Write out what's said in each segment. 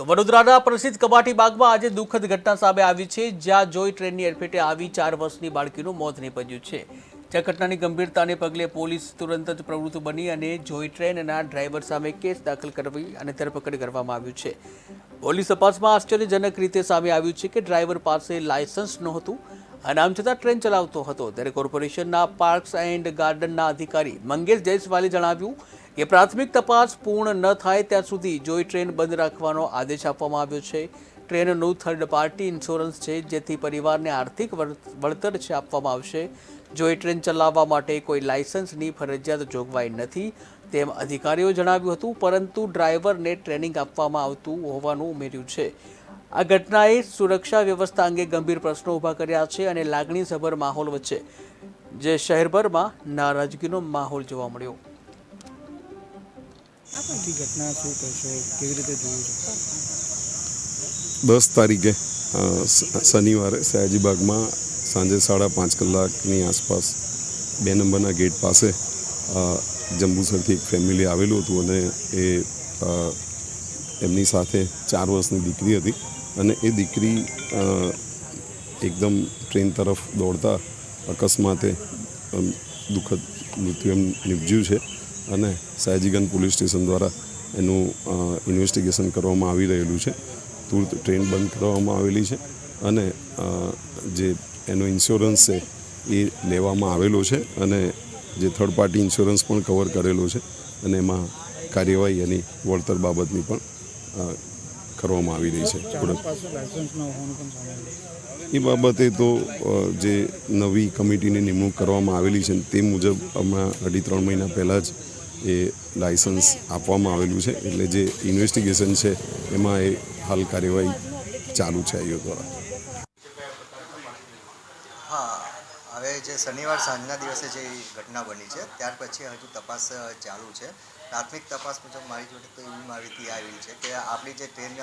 તો વડોદરાના પ્રસિદ્ધ કબાટી બાગમાં આજે દુઃખદ ઘટના સામે આવી છે, જ્યાં જોઈ ટ્રેનની અડફેટે આવી ચાર વર્ષની બાળકીનું મોત નીપજ્યું છે. જે ઘટનાની ગંભીરતાને પગલે પોલીસ તુરંત જ પ્રવૃત્ત બની અને જોઈ ટ્રેનના ડ્રાઈવર સામે કેસ દાખલ કરવી અને ધરપકડ કરવામાં આવ્યું છે. પોલીસ તપાસમાં આશ્ચર્યજનક રીતે સામે આવ્યું છે કે ડ્રાઈવર પાસે લાયસન્સ નહોતું અને આમ છતાં ટ્રેન ચલાવતો હતો. ત્યારે કોર્પોરેશનના પાર્ક્સ એન્ડ ગાર્ડનના અધિકારી મંગેશ જયસ્વાલે જણાવ્યું કે પ્રાથમિક તપાસ પૂર્ણ ન થાય ત્યાં સુધી જોઈ ટ્રેન બંધ રાખવાનો આદેશ આપવામાં આવ્યો છે. ટ્રેનનું થર્ડ પાર્ટી ઇન્સ્યોરન્સ છે, જેથી પરિવારને આર્થિક વળ- વળતર છે આપવામાં આવશે. જોઈ ટ્રેન ચલાવવા માટે કોઈ લાયસન્સની ફરજિયાત જોગવાઈ નથી તેમ અધિકારીઓ જણાવ્યું હતું, પરંતુ ડ્રાઈવરને ટ્રેનિંગ આપવામાં આવતું હોવાનું ઉમેર્યું છે. આ ઘટનાએ સુરક્ષા વ્યવસ્થા અંગે ગંભીર પ્રશ્નો ઊભા કર્યા છે અને લાગણીસભર માહોલ વચ્ચે જે શહેરભરમાં નારાજગીનો માહોલ જોવા મળ્યો. આખી ઘટના શું કહેશો કેવી રીતે જોયું છે? દસ તારીખે શનિવારે સયાજીબાગમાં સાંજે સાડા પાંચ કલાકની આસપાસ બે નંબરના ગેટ પાસે જંબુસરથી એક ફેમિલી આવેલું હતું અને એ એમની સાથે ચાર વર્ષની દીકરી હતી. અને એ દીકરી એકદમ ટ્રેન તરફ દોડતા અકસ્માતે દુઃખદ મૃત્યુ એમ નિપજ્યું છે. અને સાયજીગંજ પોલીસ સ્ટેશન દ્વારા એનું ઇન્વેસ્ટિગેશન કરવામાં આવી રહેલું છે. તુરત ટ્રેન બંધ કરવામાં આવેલી છે અને જે એનો ઇન્સ્યોરન્સ છે એ લેવામાં આવેલો છે અને જે થર્ડ પાર્ટી ઇન્સ્યોરન્સ પણ કવર કરેલો છે અને એમાં કાર્યવાહી એની વળતર બાબતની પણ કરવામાં આવી રહી છે. એ બાબતે તો જે નવી કમિટીની નિમણૂક કરવામાં આવેલી છે તે મુજબ હમણાં અઢી ત્રણ મહિના પહેલાં જ એ લાયસન્સ આપવામાં આવેલું છે. એટલે જે ઇન્વેસ્ટિગેશન છે એમાં એ હાલ કાર્યવાહી ચાલુ છે આઈઓ દ્વારા. હા. હવે જે શનિવાર સાંજના દિવસે જે ઘટના બની છે, ત્યાર પછી હજુ તપાસ ચાલુ છે. પ્રાથમિક તપાસ મુજબ મારી જોડે તો એવી માહિતી આવી છે કે આપણી જે ટ્રેન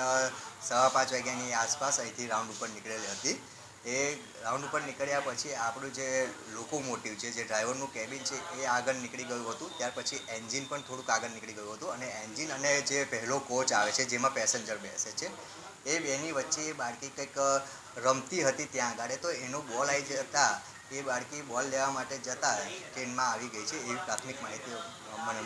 સવા પાંચ વાગ્યાની આસપાસ અહીંથી રાઉન્ડ ઉપર નીકળેલી હતી. એ રાઉન્ડ ઉપર નીકળ્યા પછી આપણું જે લોકોમોટિવ છે, જે ડ્રાઈવરનું કેબિન છે, એ આગળ નીકળી ગયું હતું. ત્યાર પછી એન્જિન પણ થોડુંક આગળ નીકળી ગયું હતું અને એન્જિન અને જે પહેલો કોચ આવે છે, જેમાં પેસેન્જર બેસે છે, એ બેની વચ્ચે એ બાળકી કંઈક રમતી હતી ત્યાં આગળ. તો એનો બોલ આવી જતા એ બાળકી બોલ લેવા માટે જતા ટ્રેનમાં આવી ગઈ છે એવી પ્રાથમિક માહિતી મને